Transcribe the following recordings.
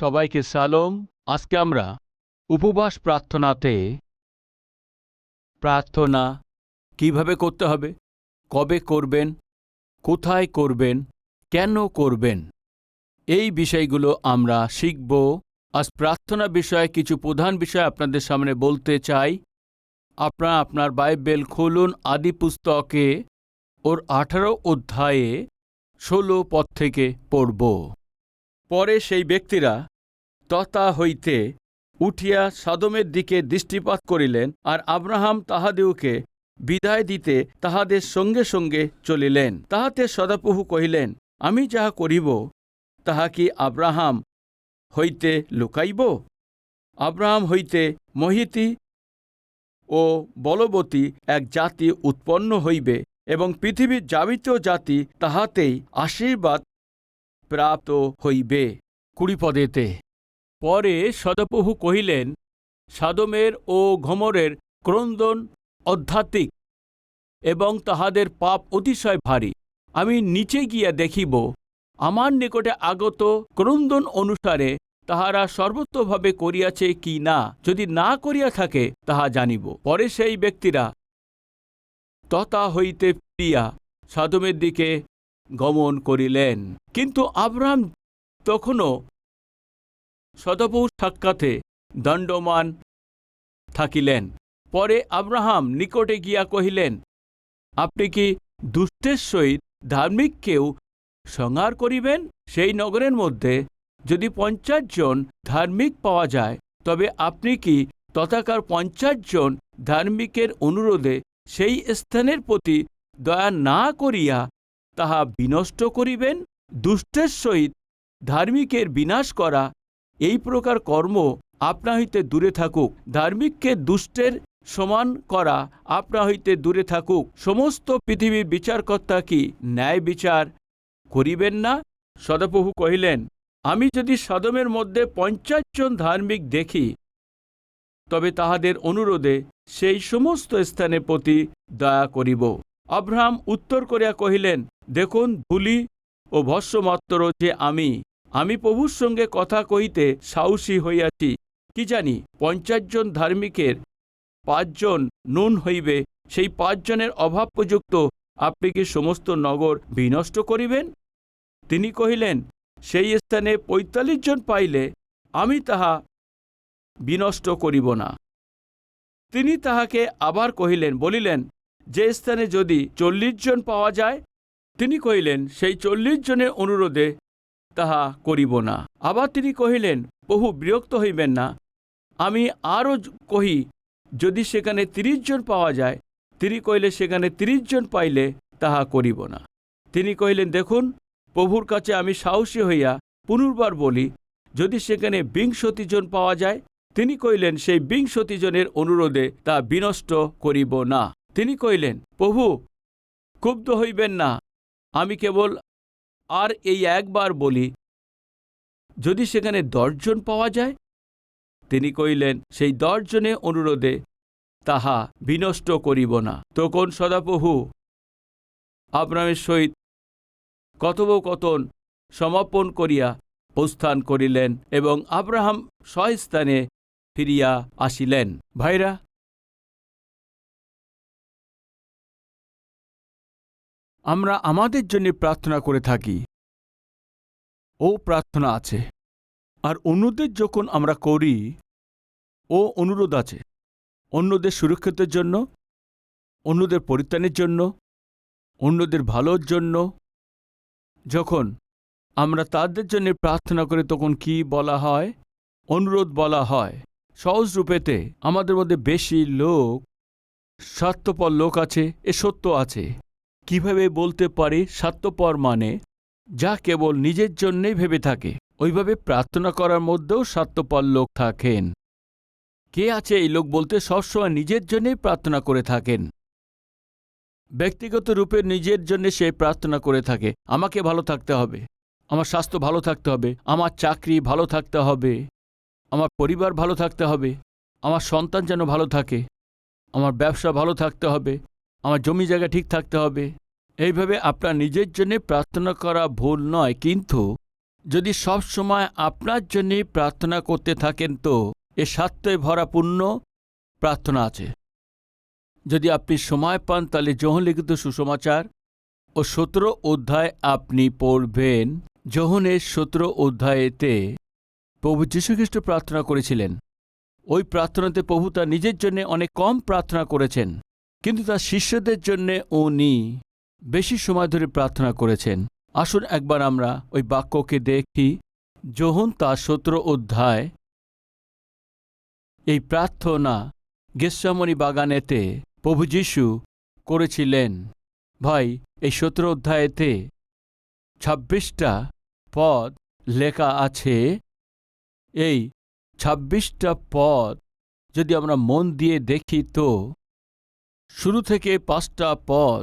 সবাইকে সালম। আজকে আমরা উপবাস প্রার্থনাতে প্রার্থনা কীভাবে করতে হবে? কবে করবেন? কোথায় করবেন? কেন করবেন? এই বিষয়গুলো আমরা শিখব। আজ প্রার্থনা বিষয়ে কিছু প্রধান বিষয় আপনাদের সামনে বলতে চাই। আপনারা আপনার বাইবেল খুলুন, আদি পুস্তকে ওর আঠারো অধ্যায়ে ষোলো পদ থেকে পড়ব। পরে সেই ব্যক্তিরা ততা হইতে উঠিয়া সাদমের দিকে দৃষ্টিপাত করিলেন আর আব্রাহাম তাহাদেরকে বিদায় দিতে তাহাদের সঙ্গে সঙ্গে চলিলেন। তাহাতে সদাপ্রভু কহিলেন, আমি যাহা করিব, তাহা কি আব্রাহাম হইতে লুকাইব? আব্রাহাম হইতে মহিতি ও বলবতী এক জাতি উৎপন্ন হইবে এবং পৃথিবীর যাবিত জাতি তাহাতেই আশীর্বাদ প্রাপ্ত হইবে। কুড়ি পদেতে পরে সদপ্রভু কহিলেন, সাদমের ও ঘমরের ক্রন্দন অধ্যাত্মিক এবং তাহাদের পাপ অতিশয় ভারী। আমি নিচে গিয়া দেখিব, আমার নিকটে আগত ক্রন্দন অনুসারে তাহারা সর্বত্রভাবে করিয়াছে কি না, যদি না করিয়া থাকে তাহা জানিব। পরে সেই ব্যক্তিরা তথা হইতে ফিরিয়া সাদমের দিকে গমন করিলেন। কিন্তু আব্রাহাম তখনও সদপৌর সাক্ষাতে দণ্ডমান থাকিলেন। পরে আব্রাহাম নিকটে গিয়া কহিলেন, আপনি কি দুষ্টের সহিত ধার্মিককেও সংহার করিবেন? সেই নগরের মধ্যে যদি পঞ্চাশ জন ধার্মিক পাওয়া যায়, তবে আপনি কি তথাকার পঞ্চাশ জন ধার্মিকের অনুরোধে সেই স্থানের প্রতি দয়া না করিয়া তাহা বিনষ্ট করিবেন, দুষ্টের সহিত ধার্মিকের বিনাশ করা, এই প্রকার কর্ম আপনা হইতে দূরে থাকুক। ধার্মিককে দুষ্টের সমান করা আপনা হইতে দূরে থাকুক। সমস্ত পৃথিবীর বিচারকর্তা কি ন্যায় বিচার করিবেন না? সদাপ্রভু কহিলেন, আমি যদি সদমের মধ্যে পঞ্চাশ জন ধার্মিক দেখি, তবে তাহাদের অনুরোধে সেই সমস্ত স্থানের প্রতি দয়া করিব। আব্রাহাম উত্তর করিয়া কহিলেন দেখুন ভুলি ও ভস্যমাত্র যে আমি আমি প্রভুর সঙ্গে কথা কহিতে সাহসী হইয়াছি। কি জানি, পঞ্চাশ জন ধার্মিকের পাঁচজন নুন হইবে, সেই পাঁচজনের অভাবপ্রযুক্ত আপনি কি সমস্ত নগর বিনষ্ট করিবেন? তিনি কহিলেন, সেই স্থানে পঁয়তাল্লিশ জন পাইলে আমি তাহা বিনষ্ট করিব না। তিনি তাহাকে আবার কহিলেন, বলিলেন, যে স্থানে যদি চল্লিশ জন পাওয়া যায় তিনি কহিলেন, সেই চল্লিশ জনের অনুরোধে তাহা করিব না। আবার তিনি কহিলেন, বহু বিরক্ত হইবেন না। আমি আরও কহি, যদি সেখানে তিরিশ জন পাওয়া যায়, তিনি কহিলে সেখানে তিরিশ জন পাইলে তাহা করিব না। তিনি কহিলেন, দেখুন, প্রভুর কাছে আমি সাহসী হইয়া পুনর্বার বলি, যদি সেখানে বিংশতি জন পাওয়া যায়, তিনি কহিলেন, সেই বিংশতি জনের অনুরোধে তা বিনষ্ট করিব না। তিনি কহিলেন, প্রভু, ক্ষুব্ধ হইবেন না। আমি কেবল আর এই একবার বলি, যদি সেখানে দশজন পাওয়া যায়? তিনি কহিলেন, সেই দশজনে অনুরোধে তাহা বিনষ্ট করিব না। তখন সদাপ্রভু আব্রামের সহিত কথোপকথন সমাপন করিয়া প্রস্থান করিলেন এবং আব্রাহাম স্বস্থানে ফিরিয়া আসিলেন। ভাইরা আমরা আমাদের জন্য প্রার্থনা করে থাকি। ও প্রার্থনা আছে। আর অন্যদের যখন আমরা করি, ও অনুরোধ আছে। অন্যদের সুরক্ষিতের জন্য, অন্যদের পরিত্রাণের জন্য, অন্যদের ভালোর জন্য। যখন আমরা তাদের জন্য প্রার্থনা করে, তখন কি বলা হয়? অনুরোধ বলা হয়। সহজ রূপেতে আমাদের মধ্যে বেশি লোক, স্বার্থপর লোক আছে, এ সত্য আছে। কীভাবে বলতে পারি স্বার্থপর মানে? যা কেবল নিজের জন্যেই ভেবে থাকে। ওইভাবে প্রার্থনা করার মধ্যেও স্বার্থপর লোক থাকেন। কে আছে এই লোক বলতে সবসময় নিজের জন্যেই প্রার্থনা করে থাকেন। ব্যক্তিগত রূপে নিজের জন্য সে প্রার্থনা করে থাকে। আমাকে ভালো থাকতে হবে। আমার স্বাস্থ্য ভালো থাকতে হবে। আমার চাকরি ভালো থাকতে হবে। আমার পরিবার ভালো থাকতে হবে। আমার সন্তান যেন ভালো থাকে। আমার ব্যবসা ভালো থাকতে হবে। আমার জমি জায়গা ঠিক থাকতে হবে। এইভাবে আপনার নিজের জন্য প্রার্থনা করা ভুল নয়, কিন্তু যদি সব সময় আপনার জন্যই প্রার্থনা করতে থাকেন তো এ স্বার্থে ভরা পূর্ণ প্রার্থনা আছে। যদি আপনি সময় পান, তাহলে লিখিত সুসমাচার ও সতেরো অধ্যায় আপনি পড়বেন। যোহনের সতেরো অধ্যায়েতে প্রভু যীশুখ্রিস্ট প্রার্থনা করেছিলেন। ওই প্রার্থনাতে প্রভু তার নিজের জন্য অনেক কম প্রার্থনা করেছেন। কিন্তু তার শিষ্যদের জন্য উনি বেশি সময় ধরে প্রার্থনা করেছেন। আসুন একবার আমরা ওই বাক্যকে দেখি। যোহন তার সতেরো অধ্যায় এই প্রার্থনা গেসামণি বাগানেতে প্রভু যীশু করেছিলেন। ভাই, এই সতেরো অধ্যায়েতে ছাব্বিশটা পদ লেখা আছে। এই ছাব্বিশটা পদ যদি আমরা মন দিয়ে দেখি তো শুরু থেকে পাঁচটা পদ।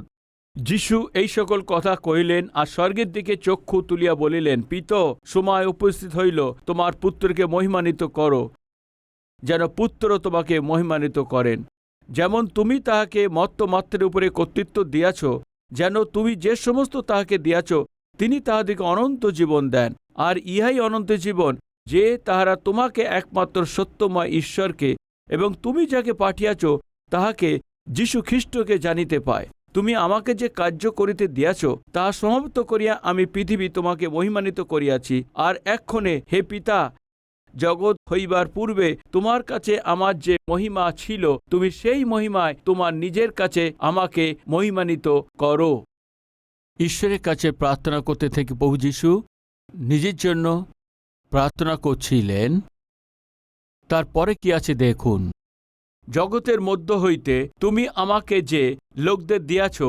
যিশু এই সকল কথা কহিলেন আর স্বর্গের দিকে চক্ষু তুলিয়া বলিলেন, পিত, সময় উপস্থিত হইল, তোমার পুত্রকে মহিমানিত করো, যেন পুত্র তোমাকে মহিমানিত করেন। যেমন তুমি তাহাকে মত্তমাত্রের উপরে কর্তৃত্ব দিয়াছ, যেন তুমি যে সমস্ত তাহাকে দিয়াছ, তিনি তাহাদিকে অনন্ত জীবন দেন। আর ইহাই অনন্ত জীবন, যে তাহারা তোমাকে একমাত্র সত্যময় ঈশ্বরকে এবং তুমি যাকে পাঠিয়াছ, তাহাকে যীশু খ্রিস্টকে জানিতে পায়, তুমি আমাকে যে কার্য করিতে দিয়াছ, তাহা সমাপ্ত করিয়া আমি পৃথিবী তোমাকে মহিমান্বিত করিয়াছি। আর এক্ষণে হে পিতা, জগৎ হইবার পূর্বে তোমার কাছে আমার যে মহিমা ছিল, তুমি সেই মহিমায় তোমার নিজের কাছে আমাকে মহিমান্বিত করো। ঈশ্বরের কাছে প্রার্থনা করতে থেকে প্রভু যীশু নিজের জন্য প্রার্থনা করছিলেন। তারপরে কি আছে দেখুন। জগতের মধ্য হইতে তুমি আমাকে যে লোকদের দিয়াছ,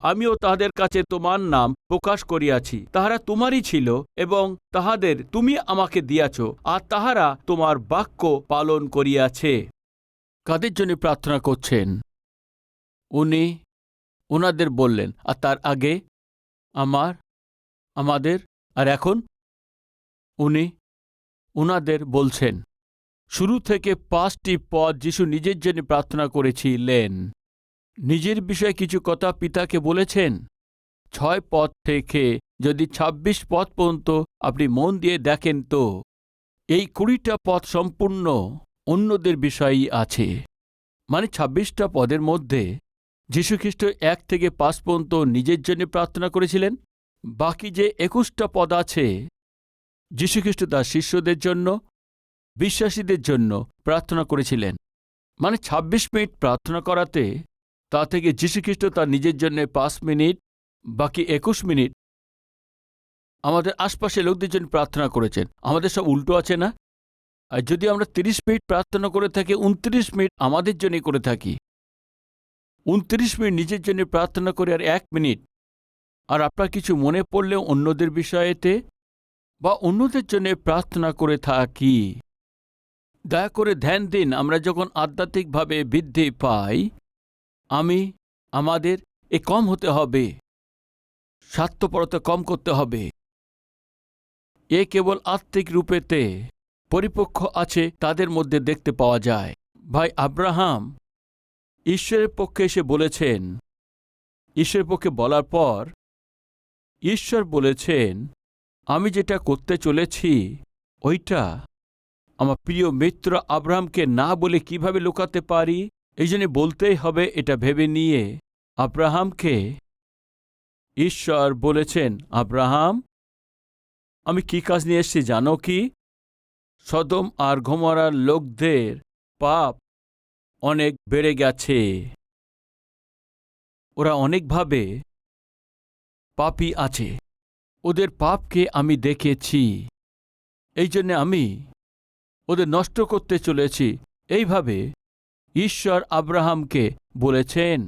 আমিও তাহাদের কাছে তোমার নাম প্রকাশ করিয়াছি। তাহারা তোমারই ছিল এবং তাহাদের তুমি আমাকে দিয়াছ, আর তাহারা তোমার বাক্য পালন করিয়াছে। কাদের জন্য প্রার্থনা করছেন? উনি ওনাদের বললেন, আর তার আগে আমার, আমাদের, আর এখন? উনি উনাদের বলছেন শুরু থেকে পাঁচটি পদ যিশু নিজের জন্য প্রার্থনা করেছিলেন। নিজের বিষয়ে কিছু কথা পিতাকে বলেছেন? ছয় পদ থেকে যদি ২৬ পদ পর্যন্ত আপনি মন দিয়ে দেখেন তো। এই কুড়িটা পদ সম্পূর্ণ অন্যদের বিষয়ই আছে। মানে ২৬টা পদের মধ্যে যীশুখ্রিস্ট এক থেকে পাঁচ পর্যন্ত নিজের জন্য প্রার্থনা করেছিলেন। বাকি যে একুশটা পদ আছে যীশুখ্রিস্ট তার শিষ্যদের জন্য বিশ্বাসীদের জন্য প্রার্থনা করেছিলেন। মানে ২৬ মিনিট প্রার্থনা করাতে তা থেকে যীশুখ্রিস্ট তার নিজের জন্য পাঁচ মিনিট, বাকি একুশ মিনিট আমাদের আশপাশে লোকদের জন্য প্রার্থনা করেছেন। আমাদের সব উল্টো আছে না? আর যদি আমরা ৩০ মিনিট প্রার্থনা করে থাকি, উনত্রিশ মিনিট আমাদের জন্য করে থাকি। উনত্রিশ মিনিট নিজের জন্য প্রার্থনা করে আর এক মিনিট। আর আপনার কিছু মনে পড়লে অন্যদের বিষয়েতে বা অন্যদের জন্য প্রার্থনা করে থাকি। দয়া করে ধ্যান দিন, আমরা যখন আধ্যাত্মিকভাবে বৃদ্ধি পাই, আমি, আমাদের এ কম হতে হবে, স্বার্থপরতা কম করতে হবে। এ কেবল আত্মিক রূপেতে পরিপক্ষ আছে, তাদের মধ্যে দেখতে পাওয়া যায়। ভাই আব্রাহাম, ঈশ্বরের পক্ষে এসে বলেছেন, ঈশ্বরের পক্ষে বলার পর, ঈশ্বর বলেছেন, আমি যেটা করতে চলেছি, ওইটা আমার প্রিয় মিত্র আব্রাহামকে না বলে কীভাবে লুকাতে পারি? এই জন্য বলতেই হবে এটা ভেবে নিয়ে। আব্রাহামকে ঈশ্বর বলেছেন, আব্রাহাম, আমি কি কাজ নিয়ে এসছি জানো কি? সদম আর ঘোমরার লোকদের পাপ অনেক বেড়ে গেছে। ওরা অনেকভাবে পাপই আছে। ওদের পাপকে আমি দেখেছি। এই জন্যে আমি ওদের নষ্ট করতে চলেছি। এইভাবে ঈশ্বর আব্রাহামকে বলেছেন,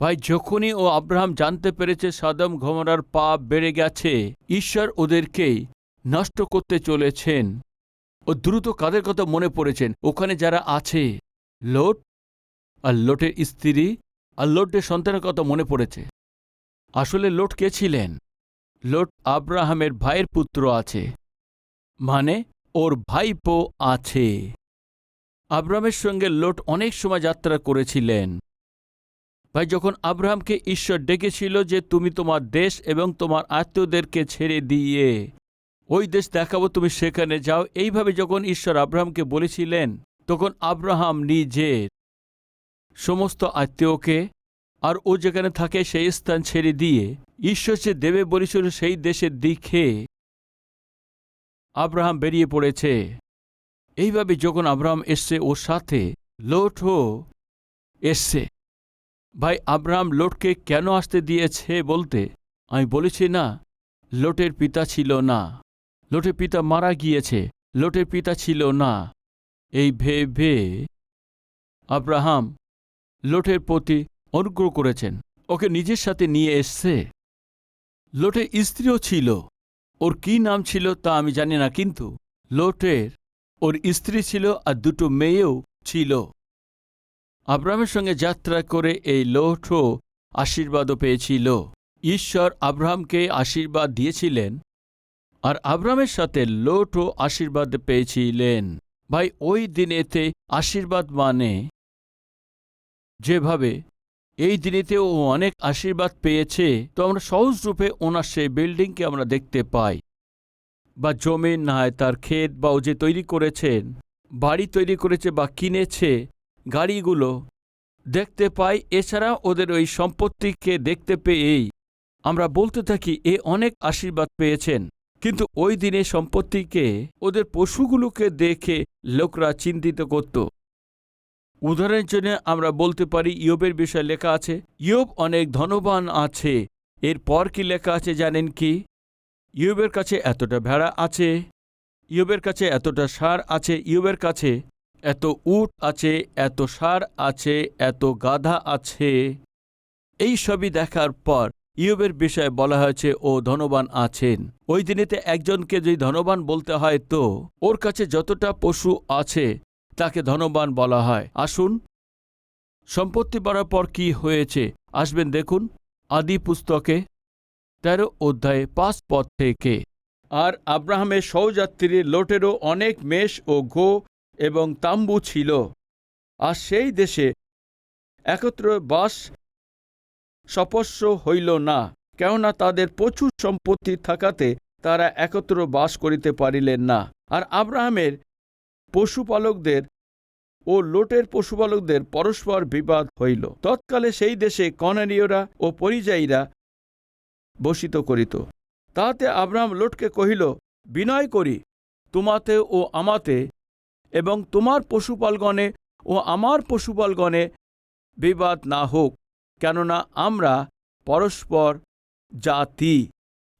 ভাই, যখনই ও আব্রাহাম জানতে পেরেছে সাদম ঘমরার পাপ বেড়ে গেছে, ঈশ্বর ওদেরকেই নষ্ট করতে চলেছেন। ও দ্রুত কাদের কথা মনে পড়েছেন? ওখানে যারা আছে, লোট আর লোটের স্ত্রী আর লোটের সন্তানের কথা মনে পড়েছে। আসলে লোট কে ছিলেন? লোট আব্রাহামের ভাইয়ের পুত্র আছে। মানে ওর ভাইপো আছে। আব্রাহামের সঙ্গে লোট অনেক সময় যাত্রা করেছিলেন। ভাই, যখন আব্রাহামকে ঈশ্বর ডেকেছিল যে তুমি তোমার দেশ এবং তোমার আত্মীয়দেরকে ছেড়ে দিয়ে, ওই দেশ দেখাবো, তুমি সেখানে যাও। এইভাবে যখন ঈশ্বর আব্রাহামকে বলেছিলেন, তখন আব্রাহাম নিজের সমস্ত আত্মীয়কে আর ও যেখানে থাকে সেই স্থান ছেড়ে দিয়ে, ঈশ্বর যে দেবে বলেছিল, সেই দেশের দিকে আব্রাহাম বেরিয়ে পড়েছে। এইভাবে যখন আব্রাহাম এসছে, ওর সাথে লোট লোটও এসছে। ভাই, আব্রাহাম লোটকে কেন আসতে দিয়েছে বলতে? আমি বলেছি না, লোটের পিতা ছিল না। লোটের পিতা মারা গিয়েছে, লোটের পিতা ছিল না। এই ভেবে আব্রাহাম লোটের প্রতি অনুগ্রহ করেছেন। ওকে নিজের সাথে নিয়ে এসছে। লোটের স্ত্রীও ছিল। ওর কি নাম ছিল তা আমি জানি না, কিন্তু লোটের ওর স্ত্রী ছিল আর দুটো মেয়েও ছিল। আব্রাহামের সঙ্গে যাত্রা করে এই লোটও আশীর্বাদও পেয়েছিল। ঈশ্বর আব্রাহামকে আশীর্বাদ দিয়েছিলেন আর আব্রাহামের সাথে লোটও আশীর্বাদ পেয়েছিলেন। ভাই, ওই দিনেতে আশীর্বাদ মানে যেভাবে এই দিনেতে ও অনেক আশীর্বাদ পেয়েছে। তো আমরা সহজ রূপে ওনার সেই বিল্ডিংকে আমরা দেখতে পাই। বা জমি নাই তার ক্ষেত বা ও যে তৈরি করেছেন বাড়ি তৈরি করেছে বা কিনেছে, গাড়িগুলো দেখতে পাই। এছাড়া ওদের ওই সম্পত্তিকে দেখতে পেয়েই আমরা বলতে থাকি এ অনেক আশীর্বাদ পেয়েছেন। কিন্তু ওই দিনে সম্পত্তিকে ওদের পশুগুলোকে দেখে লোকরা চিন্তিত করত। উদাহরণের জন্য আমরা বলতে পারি, ইয়োবের বিষয়ে লেখা আছে, ইয়োব অনেক ধনবান আছে। এরপর কি লেখা আছে জানেন কি? ইয়োবের কাছে এতটা ভেড়া আছে, ইয়োবের কাছে এতটা সার আছে, ইয়োবের কাছে এত উট আছে, এত সার আছে, এত গাধা আছে। এই সবই দেখার পর ইয়োবের বিষয়ে বলা হয়েছে, ও ধনবান আছেন। ওই দিনেতে একজনকে যদি ধনবান বলতে হয় তো, ওর কাছে যতটা পশু আছে তাকে ধনবান বলা হয়। আসুন। সম্পত্তি বাড়ার পর কি হয়েছে? আসবেন দেখুন। আদি পুস্তকে তেরো অধ্যায়ে পাঁচ পদ থেকে। আর আব্রাহামের সৌযাত্রী লোটেরও অনেক মেষ ও গো এবং তাম্বু ছিল। আর সেই দেশে একত্র বাস সপস্য হইল না, কেননা তাদের প্রচুর সম্পত্তি থাকাতে তারা একত্র বাস করিতে পারিলেন না। আর আব্রাহামের পশুপালকদের ও লোটের পশুপালকদের পরস্পর বিবাদ হইল। তৎকালে সেই দেশে কনানীয়রা ও পরিযায়ীরা বসিত করিত। তাহাতে আব্রাহাম লোটকে কহিল, বিনয় করি, তোমাতে ও আমাতে এবং তোমার পশুপালগণে ও আমার পশুপালগণে বিবাদ না হোক, কেননা আমরা পরস্পর জাতি।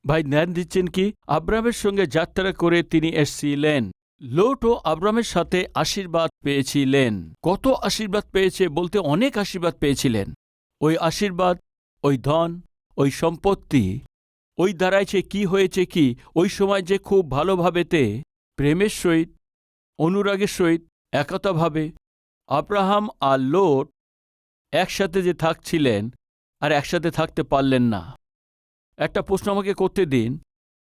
ভাই ধ্যান দিচ্ছেন কি? আব্রাহামের সঙ্গে যাত্রা করে তিনি এসছিলেন। লোটও আব্রামের সাথে আশীর্বাদ পেয়েছিলেন। কত আশীর্বাদ পেয়েছে বলতে অনেক আশীর্বাদ পেয়েছিলেন। ওই আশীর্বাদ, ওই ধন, ওই সম্পত্তি, ওই দাঁড়াইছে কি হয়েছে কি, ওই সময় যে খুব ভালোভাবেতে প্রেমের সহিত, অনুরাগের সহিত, একতাভাবে আব্রাহাম আর লোট একসাথে যে থাকছিলেন আর একসাথে থাকতে পারলেন না। একটা প্রশ্ন আমাকে করতে দিন।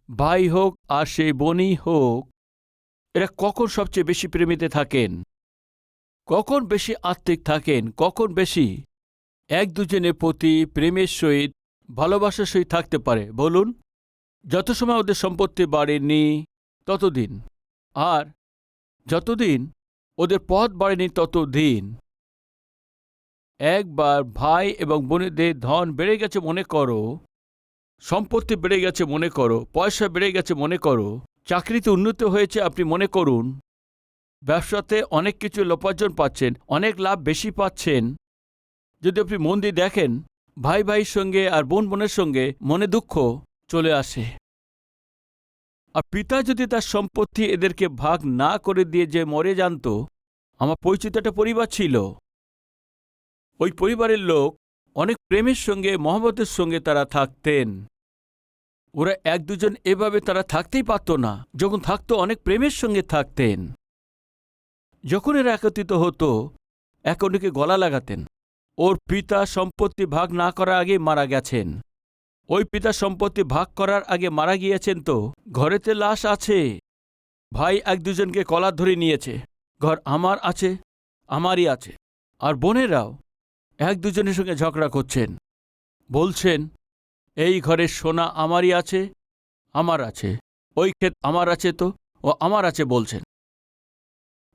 ভাই হোক আর সেই বোনই হোক এরা কখন সবচেয়ে বেশি প্রেমিতে থাকেন? কখন বেশি আত্মিক থাকেন? কখন বেশি এক দুজনের প্রতি প্রেমের সহিত, ভালোবাসার সহিত থাকতে পারে? বলুন। যত সময় ওদের সম্পত্তি বাড়েনি, ততদিন। আর যতদিন ওদের পথ বাড়েনি, ততদিন। একবার ভাই এবং বোনেদের ধন বেড়ে গেছে মনে করো, সম্পত্তি বেড়ে গেছে মনে করো, পয়সা বেড়ে গেছে মনে করো চাকরিতে উন্নত হয়েছে, আপনি মনে করুন। ব্যবসাতে অনেক কিছু লোপার্জন পাচ্ছেন, অনেক লাভ বেশি পাচ্ছেন। যদি আপনি মন দিয়ে দেখেন, ভাই ভাইয়ের সঙ্গে আর বোন বোনের সঙ্গে মনে দুঃখ চলে আসে। আর পিতা যদি তার সম্পত্তি এদেরকে ভাগ না করে দিয়ে যে মরে জানত, আমার পরিচিত একটা পরিবার ছিল। ওই পরিবারের লোক অনেক প্রেমের সঙ্গে, মহব্বতের সঙ্গে তারা থাকতেন। ওরা এক দুজন এভাবে তারা থাকতেই পারত না। যখন থাকতো, অনেক প্রেমের সঙ্গে থাকতেন। যখন এরা একত্রিত হতো, এক গলা লাগাতেন। ওর পিতা সম্পত্তি ভাগ না করার আগে মারা গেছেন। ওই পিতা সম্পত্তি ভাগ করার আগে মারা গিয়েছেন তো? ঘরেতে লাশ আছে। ভাই এক দুজনকে কলার ধরে নিয়েছে। ঘর আমার আছে, আমারই আছে। আর বোনেরাও এক দুজনের সঙ্গে ঝগড়া করছেন। বলছেন এই ঘরের সোনা আমারই আছে, আমার আছে। ওই ক্ষেত আমার আছে তো, ও আমার আছে বলছেন।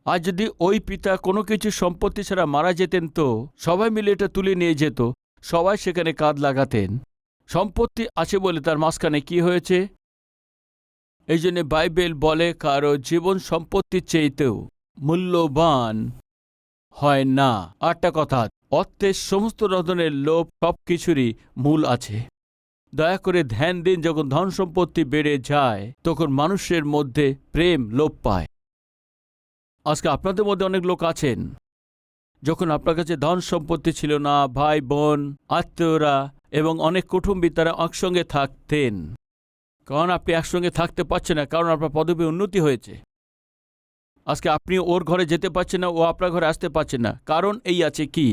আর যদি ওই পিতা কোনো কিছু সম্পত্তি ছাড়া মারা যেতেন তো, সবাই মিলে এটা তুলে নিয়ে যেত, সবাই সেখানে কাঁধ লাগাতেন। সম্পত্তি আছে বলে তার মাঝখানে কি হয়েছে? এই জন্য বাইবেল বলে, কারও জীবন সম্পত্তির চেয়েতেও মূল্যবান হয় না। আটটা কথা, অর্থের সমস্ত রধনের লোভ সব কিছুরই মূল আছে। দয়া করে ধ্যান দিন যখন ধন সম্পত্তি বেড়ে যায়, তখন মানুষের মধ্যে প্রেম লোপ পায়। আজকে আপনাদের মধ্যে অনেক লোক আছেন। যখন আপনার কাছে ধন সম্পত্তি ছিল না, ভাই, বোন, আত্মীয়রা এবং অনেক কুটুম্বী তারা একসঙ্গে থাকতেন। কারণ আপনি একসঙ্গে থাকতে পারছেন না, কারণ আপনার পদবী উন্নতি হয়েছে। আজকে আপনি ওর ঘরে যেতে পারছেন না, ও আপনার ঘরে আসতে পারছেন না। কারণ এই আছে কি?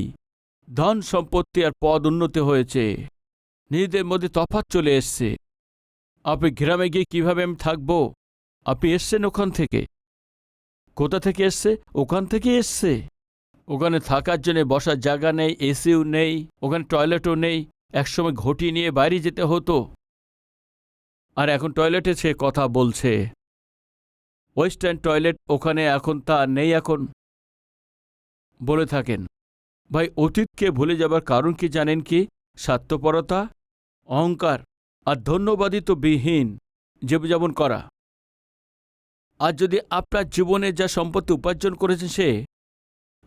ধন সম্পত্তি আর পদ উন্নতি হয়েছে। নিজেদের মধ্যে তফাৎ চলে এসছে। আপনি গ্রামে গিয়ে কীভাবে আমি থাকব? আপনি এসছেন ওখান থেকে। কোথা থেকে এসছে? ওখান থেকে এসছে। ওখানে থাকার জন্য বসার জায়গা নেই, এসিও নেই, ওখানে টয়লেটও নেই। একসময় ঘটি নিয়ে বাইরে যেতে হতো। আর এখন টয়লেটে সে কথা বলছে। ওয়েস্টার্ন টয়লেট ওখানে এখন তা নেই এখন। বলে থাকেন, ভাই, অতীতকে ভুলে যাবার কারণ কি জানেন কি? স্বার্থপরতা অহংকার আর ধন্যবাদই তো বিহীন জীবযাপন করা। আর যদি আপনার জীবনে যা সম্পত্তি উপার্জন করেছে সে,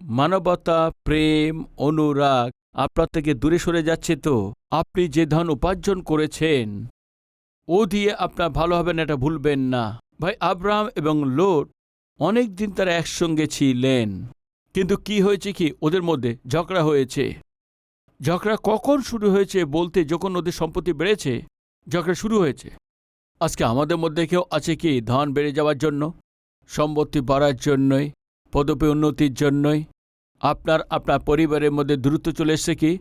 মানবতা, প্রেম, অনুরাগ আপনার থেকে দূরে সরে যাচ্ছে তো, আপনি যে ধন উপার্জন করেছেন, ও দিয়ে আপনার ভালো হবে না, এটা ভুলবেন না। ভাই, আব্রাহাম এবং লোট অনেক দিন তারা একসঙ্গে ছিলেন। কিন্তু কি হয়েছে কি? ওদের মধ্যে ঝগড়া হয়েছে। ঝগড়া কখন শুরু হয়েছে বলতে যখন ওদের সম্পত্তি বেড়েছে ঝগড়া শুরু হয়েছে। আজকে আমাদের মধ্যে কেউ আছে কি ধন বেড়ে যাওয়ার জন্য, সম্পত্তি বাড়ার জন্যই পদপে উন্নতির জন্যই? আপনার আপনার পরিবারের মধ্যে দ্রুত চলে এসছে কি?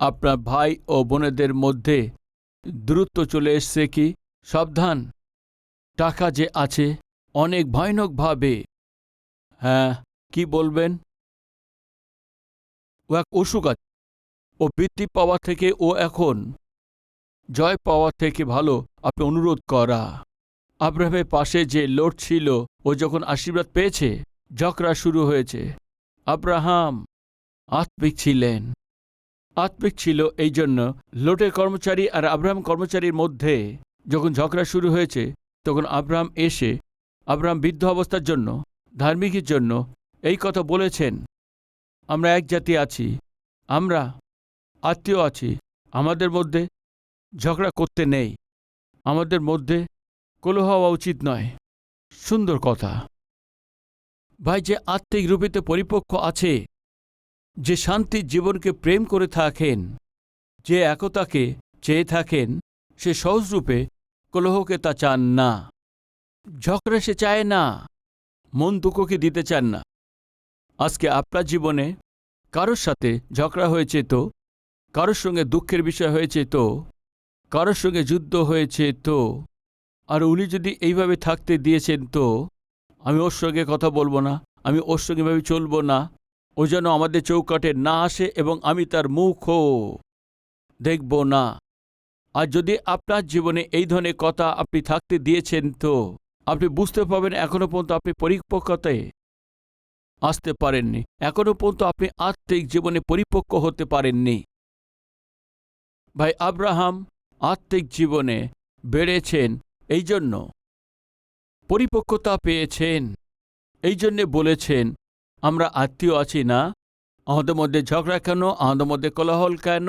আপনার ভাই ও বোনেদের মধ্যে দ্রুত চলে এসছে কি? সাবধান। টাকা যে আছে, অনেক ভয়ানকভাবে। হ্যাঁ কি বলবেন? ও এক অসুখ আছে। ও বৃদ্ধি পাওয়া থেকে ও এখন। জয় পাওয়া থেকে ভালো, আপনি অনুরোধ করা। আব্রাহামের পাশে যে লোট ছিল, ও যখন আশীর্বাদ পেয়েছে ঝগড়া শুরু হয়েছে। আব্রাহাম আত্মিক ছিলেন। আত্মিক ছিল এই জন্য লোটের কর্মচারী আর আব্রাহাম কর্মচারীর মধ্যে যখন ঝগড়া শুরু হয়েছে, তখন আব্রাহাম এসে, আব্রাহাম বৃদ্ধ অবস্থার জন্য, ধার্মিকের জন্য এই কথা বলেছেন, আমরা এক জাতি আছি, আমরা আত্মীয় আছি। আমাদের মধ্যে ঝগড়া করতে নেই। আমাদের মধ্যে কলহ হওয়া উচিত নয়। সুন্দর কথা। ভাই যে আত্মিক রূপেতে পরিপক্ক আছে, যে শান্তির জীবনকে প্রেম করে থাকেন, যে একতাকে চেয়ে থাকেন, সে সহজরূপে কলহকে তা চান না। ঝগড়া সে চায় না, মন দুঃখকে দিতে চান না। আজকে আপনার জীবনে কারোর সাথে ঝগড়া হয়েছে তো কারোর সঙ্গে দুঃখের বিষয় হয়েছে তো? কারোর সঙ্গে যুদ্ধ হয়েছে তো? আর উনি যদি এইভাবে থাকতে দিয়েছেন তো? আমি ওর সঙ্গে কথা বলব না, আমি ওর সঙ্গে এভাবে চলবো না। ও যেন আমাদের চৌকাটে না আসে এবং আমি তার মুখও দেখব না। আর যদি আপনার জীবনে এই ধরনের কথা আপনি থাকতে দিয়েছেন তো? আপনি বুঝতে পারবেন এখনও পর্যন্ত আপনি পরিপক্কতায় আসতে পারেননি। এখনও পর্যন্ত আপনি আত্মিক জীবনে পরিপক্ক হতে পারেননি। ভাই আব্রাহাম আত্মিক জীবনে বেড়েছেন এই জন্য পরিপক্কতা পেয়েছেন। এই জন্যে বলেছেন, আমরা আত্মীয় আছি না। আমাদের মধ্যে ঝগড়া কেন? আমাদের মধ্যে কোলাহল কেন?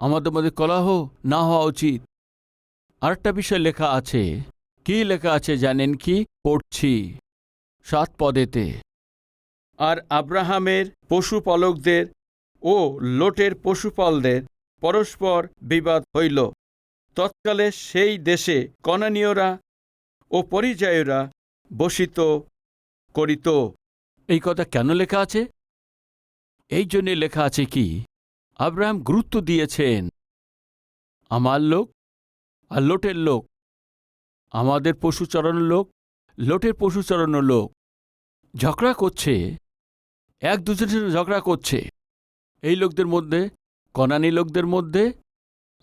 আমাদের মধ্যে কলাহ না হওয়া উচিত। আরেকটা বিষয় লেখা আছে। কি লেখা আছে জানেন কি? পড়ছি সাত পদেতে। আর আব্রাহামের পশুপালকদের ও লোটের পশুপালদের পরস্পর বিবাদ হইল। তৎকালে সেই দেশে কনানীয়রা ও পরিযায়ীরা বসিত করিত। এই কথা কেন লেখা আছে? এই জন্যে লেখা আছে কি, আব্রাহাম গুরুত্ব দিয়েছেন, আমার লোক আর লোটের লোক, আমাদের পশু চড়ানোর লোক, লোটের পশু চড়ানোর লোক। ঝগড়া করছে, এক দুজনের ঝগড়া করছে, এই লোকদের মধ্যে কনানি লোকদের মধ্যে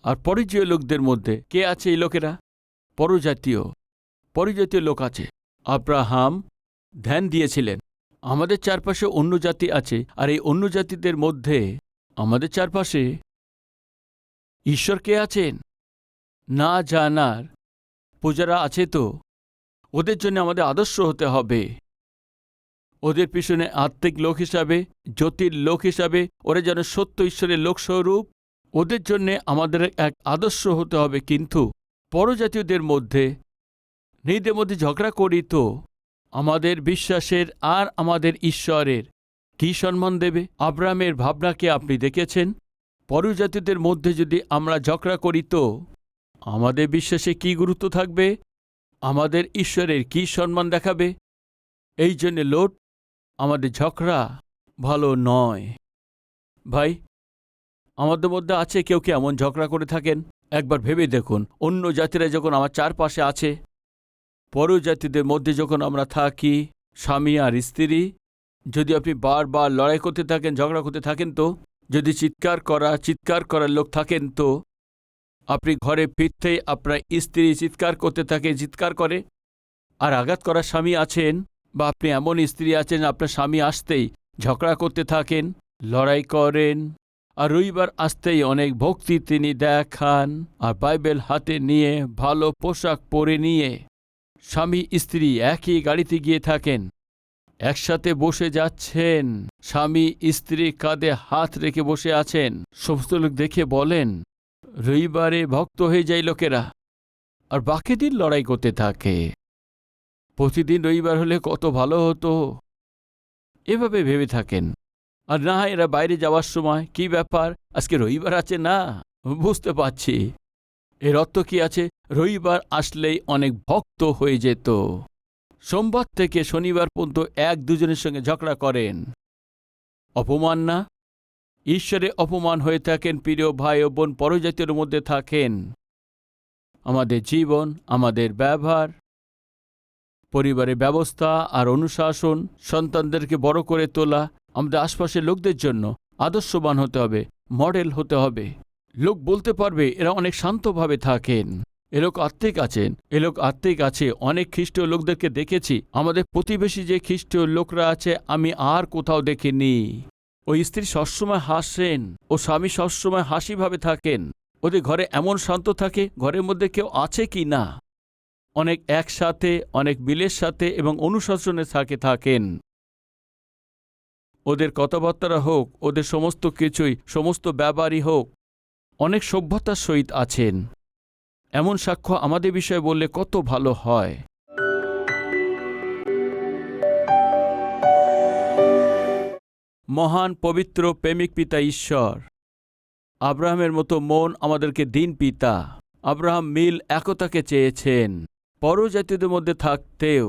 আর পরিচয় লোকদের মধ্যে কে আছে এই লোকেরা? পরজাতীয়, পরিজাতীয় লোক আছে। আব্রাহাম ধ্যান দিয়েছিলেন, আমাদের চারপাশে অন্য জাতি আছে, আর এই অন্য জাতিদের মধ্যে আমাদের চারপাশে ঈশ্বর কে আছেন? না জানার পূজারা আছে তো? ওদের জন্য আমাদের আদর্শ হতে হবে। ওদের পিছনে আত্মিক লোক হিসাবে, জ্যোতির লোক হিসাবে, ওরা যেন সত্য ঈশ্বরের লোকস্বরূপ, ওদের জন্যে আমাদের এক আদর্শ হতে হবে কিন্তু পরজাতীয়দের মধ্যে। নিজেদের মধ্যে ঝগড়া করি তো, আমাদের বিশ্বাসের আর আমাদের ঈশ্বরের। কি সম্মান দেবে? আব্রামের ভাবনাকে আপনি দেখেছেন? পরজাতিদের মধ্যে যদি আমরা ঝগড়া করি তো, আমাদের বিশ্বাসে কি গুরুত্ব থাকবে? আমাদের ঈশ্বরের কি সম্মান দেখাবে? এই জন্যে লোট আমাদের ঝগড়া ভালো নয়। ভাই, আমাদের মধ্যে আছে কেউ কি এমন ঝগড়া করে থাকেন? একবার ভেবে দেখুন। অন্য জাতিরা যখন আমার চারপাশে আছে পর জাতিদের মধ্যে যখন আমরা থাকি, স্বামী আর স্ত্রী, যদি আপনি বারবার লড়াই করতে থাকেন, ঝগড়া করতে থাকেন তো, যদি চিৎকার করা, চিৎকার করার লোক থাকেন তো, আপনি ঘরে ফিরতেই আপনার স্ত্রী চিৎকার করতে থাকে, চিৎকার করে, আর আঘাত করার স্বামী আছেন বা আপনি এমন স্ত্রী আছেন, আপনার স্বামী আসতেই ঝগড়া করতে থাকেন, লড়াই করেন, আর রবিবার আসতেই অনেক ভক্তি তিনি দেখান আর বাইবেল হাতে নিয়ে ভালো পোশাক পরে নিয়ে স্বামী, স্ত্রী একই গাড়িতে গিয়ে থাকেন, একসাথে বসে যাচ্ছেন। স্বামী, স্ত্রী কাঁধে হাত রেখে বসে আছেন। সমস্ত লোক দেখে বলেন, রবিবারে ভক্ত হয়ে যায় লোকেরা, আর বাকি দিন লড়াই করতে থাকে। প্রতিদিন রবিবার হলে কত ভালো হতো। এভাবে ভেবে থাকেন। আর না এরা বাইরে যাওয়ার সময়, কি ব্যাপার? আজকে রবিবার আছে না? বুঝতে পারছি। এর অর্থ কি আছে? রবিবার আসলেই অনেক ভক্ত হয়ে যেত। সোমবার থেকে শনিবার পর্যন্ত এক দুজনের সঙ্গে ঝগড়া করেন। অপমান না? ঈশ্বরে অপমান হয়ে থাকেন প্রিয় ভাই ও বোন পরজাতীয় মধ্যে থাকেন। আমাদের জীবন, আমাদের ব্যবহার পরিবারের ব্যবস্থা আর অনুশাসন সন্তানদেরকে বড় করে তোলা, আমাদের আশপাশের লোকদের জন্য আদর্শবান হতে হবে, মডেল হতে হবে। লোক বলতে পারবে, এরা অনেক শান্তভাবে থাকেন। এ লোক আত্মিক আছেন, এ লোক আত্মিক আছে, অনেক খ্রিস্টীয় লোকদেরকে দেখেছি, আমাদের প্রতিবেশী যে খ্রিস্টীয় লোকরা আছে, আমি আর কোথাও দেখিনি। ওই স্ত্রী সবসময় হাসেন, ও স্বামী সবসময় হাসিভাবে থাকেন। ওদের ঘরে এমন শান্ত থাকে, ঘরের মধ্যে কেউ আছে কি না? অনেক একসাথে, অনেক বিলের সাথে এবং অনুশাসনের থাকে থাকেন। ওদের কথাবার্তারা হোক, ওদের সমস্ত কিছুই, সমস্ত ব্যাপারই হোক, অনেক সভ্যতার সহিত আছেন। এমন সাক্ষ্য আমাদের বিষয়ে বললে কত ভালো হয়। মহান, পবিত্র, প্রেমিক পিতা ঈশ্বর। আব্রাহামের মতো মন আমাদেরকে দিন পিতা। আব্রাহাম মিল একতাকে চেয়েছেন। পরজাতিদের মধ্যে থাকতেও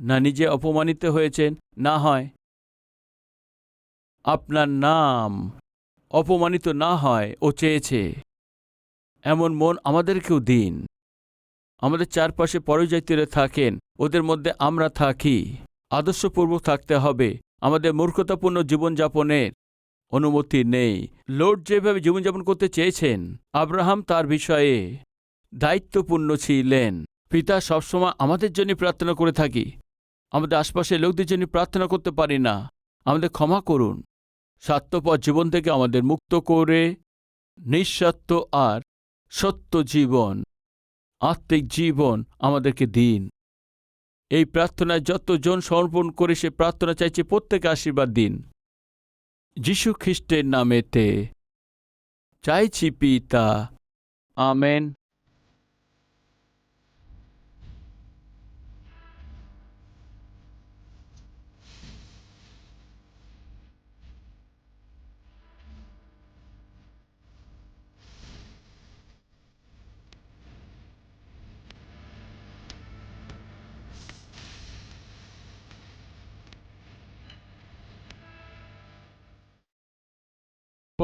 না নিজে অপমানিত হয়েছেন, না হয় আপনার নাম অপমানিত না হয় ও চেয়েছে। এমন মন আমাদেরকেও দিন। আমাদের চারপাশে পরজাতীয়রা থাকেন, ওদের মধ্যে আমরা থাকি। আদর্শপূর্বক থাকতে হবে। আমাদের মূর্খতাপূর্ণ জীবনযাপনের অনুমতি নেই। লোড যেভাবে জীবনযাপন করতে চেয়েছেন, আব্রাহাম তার বিষয়ে দায়িত্বপূর্ণ ছিলেন। পিতা সবসময় আমাদের জন্য প্রার্থনা করে থাকি। আমাদের আশপাশের লোকদের জন্য প্রার্থনা করতে পারি না। আমাদের ক্ষমা করুন। স্বার্থপর জীবন থেকে আমাদের মুক্ত করে নিঃস্বার্থ আর সত্য জীবন, আত্মিক জীবন আমাদেরকে দিন। এই প্রার্থনায় যতজন সমর্পণ করে সে প্রার্থনা চাইছে প্রত্যেকে আশীর্বাদ দিন। যীশু খ্রিস্টের নামেতে চাইছি পিতা। আমেন।